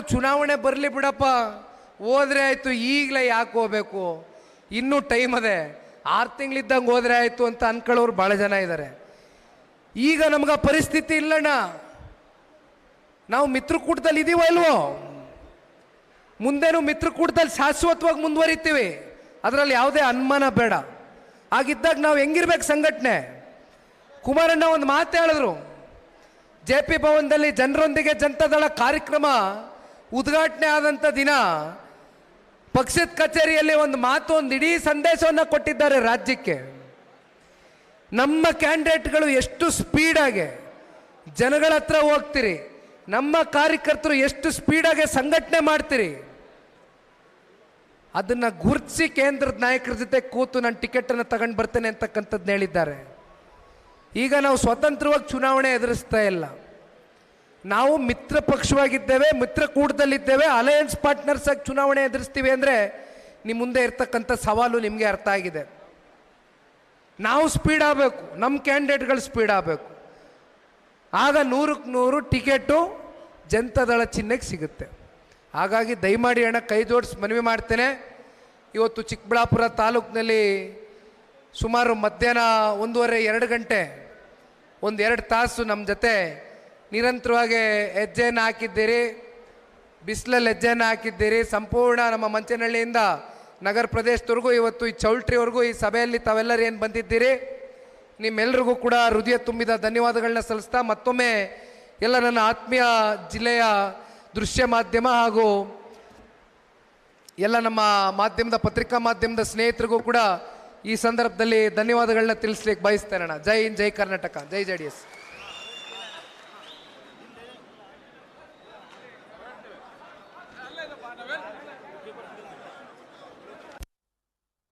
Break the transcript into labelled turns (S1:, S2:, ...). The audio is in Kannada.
S1: ಚುನಾವಣೆ ಬರಲಿ ಬಿಡಪ್ಪ. ಹೋದ್ರೆ ಆಯ್ತು, ಈಗಲೇ ಯಾಕೆ ಹೋಗಬೇಕು? ಇನ್ನೂ ಟೈಮ್ ಅದೇ. ಆರು ತಿಂಗಳಿದ್ದಂಗೆ ಹೋದ್ರೆ ಆಯ್ತು ಅಂತ ಅನ್ಕೊಳ್ಳೋರು ಭಾಳ ಜನ ಇದ್ದಾರೆ ಈಗ ನಮ್ಗೆ ಪರಿಸ್ಥಿತಿ ಇಲ್ಲಣ್ಣ. ನಾವು ಮಿತ್ರಕೂಟದಲ್ಲಿ ಇದೀವೋ ಅಲ್ವೋ ಮುಂದೇನು ಮಿತ್ರಕೂಟದಲ್ಲಿ ಶಾಶ್ವತವಾಗಿ ಮುಂದುವರಿತೀವಿ. ಅದರಲ್ಲಿ ಯಾವುದೇ ಅನುಮಾನ ಬೇಡ. ಹಾಗಿದ್ದಾಗ ನಾವು ಹೆಂಗಿರ್ಬೇಕು ಸಂಘಟನೆ? ಕುಮಾರಣ್ಣ ಒಂದು ಮಾತು ಹೇಳಿದ್ರು. ಜೆ ಪಿ ಭವನದಲ್ಲಿ ಜನರೊಂದಿಗೆ ಜನತಾದಳ ಕಾರ್ಯಕ್ರಮ ಉದ್ಘಾಟನೆ ಆದಂಥ ದಿನ ಪಕ್ಷದ ಕಚೇರಿಯಲ್ಲಿ ಒಂದು ಮಾತು ಒಂದು ಇಡೀ ಸಂದೇಶವನ್ನು ಕೊಟ್ಟಿದ್ದಾರೆ ರಾಜ್ಯಕ್ಕೆ. ನಮ್ಮ ಕ್ಯಾಂಡಿಡೇಟ್ಗಳು ಎಷ್ಟು ಸ್ಪೀಡಾಗೆ ಜನಗಳ ಹತ್ರ ಹೋಗ್ತೀರಿ, ನಮ್ಮ ಕಾರ್ಯಕರ್ತರು ಎಷ್ಟು ಸ್ಪೀಡಾಗೆ ಸಂಘಟನೆ ಮಾಡ್ತೀರಿ, ಅದನ್ನು ಗುರುತಿಸಿ ಕೇಂದ್ರದ ನಾಯಕರ ಜೊತೆ ಕೂತು ನಾನು ಟಿಕೆಟನ್ನು ತಗೊಂಡು ಬರ್ತೇನೆ ಅಂತಕ್ಕಂಥದ್ದು ಹೇಳಿದ್ದಾರೆ. ಈಗ ನಾವು ಸ್ವತಂತ್ರವಾಗಿ ಚುನಾವಣೆ ಎದುರಿಸ್ತಾ ಇಲ್ಲ. ನಾವು ಮಿತ್ರ ಪಕ್ಷವಾಗಿದ್ದೇವೆ ಮಿತ್ರಕೂಟದಲ್ಲಿದ್ದೇವೆ ಅಲಯನ್ಸ್ ಪಾರ್ಟ್ನರ್ಸ್ ಆಗಿ ಚುನಾವಣೆ ಎದುರಿಸ್ತೀವಿ ಅಂದರೆ ನಿಮ್ಮ ಮುಂದೆ ಇರ್ತಕ್ಕಂಥ ಸವಾಲು ನಿಮಗೆ ಅರ್ಥ ಆಗಿದೆ. ನಾವು ಸ್ಪೀಡ್ ಆಗಬೇಕು ನಮ್ಮ ಕ್ಯಾಂಡಿಡೇಟ್ಗಳು ಸ್ಪೀಡ್ ಆಗಬೇಕು. ಆಗ ನೂರಕ್ಕೆ ನೂರು ಟಿಕೆಟು ಜನತಾದಳ ಚಿಹ್ನೆಗೆ ಸಿಗುತ್ತೆ. ಹಾಗಾಗಿ ದಯಮಾಡಿ ಅಣ್ಣ, ಕೈ ಜೋಡಿಸಿ ಮನವಿ ಮಾಡ್ತೇನೆ. ಇವತ್ತು ಚಿಕ್ಕಬಳ್ಳಾಪುರ ತಾಲೂಕಿನಲ್ಲಿ ಸುಮಾರು ಮಧ್ಯಾಹ್ನ ಒಂದೂವರೆ, ಎರಡು ಗಂಟೆ ಒಂದು ಎರಡು ತಾಸು ನಮ್ಮ ಜೊತೆ ನಿರಂತರವಾಗಿ ಹೆಜ್ಜೆಯನ್ನು ಹಾಕಿದ್ದೀರಿ, ಬಿಸಿಲಲ್ಲಿ ಹೆಜ್ಜೆಯನ್ನು ಹಾಕಿದ್ದೀರಿ. ಸಂಪೂರ್ಣ ನಮ್ಮ ಮಂಚನಹಳ್ಳಿಯಿಂದ ನಗರ ಪ್ರದೇಶದವರೆಗೂ, ಇವತ್ತು ಈ ಚೌಲ್ಟ್ರಿವರೆಗೂ, ಈ ಸಭೆಯಲ್ಲಿ ತಾವೆಲ್ಲರೂ ಏನು ಬಂದಿದ್ದೀರಿ? ನಿಮ್ಮೆಲ್ಲರಿಗೂ ಕೂಡ ಹೃದಯ ತುಂಬಿದ ಧನ್ಯವಾದಗಳನ್ನ ಸಲ್ಲಿಸ್ತಾ ಮತ್ತೊಮ್ಮೆ ಎಲ್ಲ ನನ್ನ ಆತ್ಮೀಯ ಜಿಲ್ಲೆಯ ದೃಶ್ಯ ಮಾಧ್ಯಮ ಹಾಗೂ ಎಲ್ಲ ನಮ್ಮ ಮಾಧ್ಯಮದ ಪತ್ರಿಕಾ ಮಾಧ್ಯಮದ ಸ್ನೇಹಿತರಿಗೂ ಕೂಡ ಈ ಸಂದರ್ಭದಲ್ಲಿ ಧನ್ಯವಾದಗಳನ್ನ ತಿಳಿಸ್ಲಿಕ್ಕೆ ಬಯಸ್ತೇನೆ ಜೈ ಹಿಂದ್, ಜೈ ಕರ್ನಾಟಕ, ಜೈ ಜೆ ಡಿ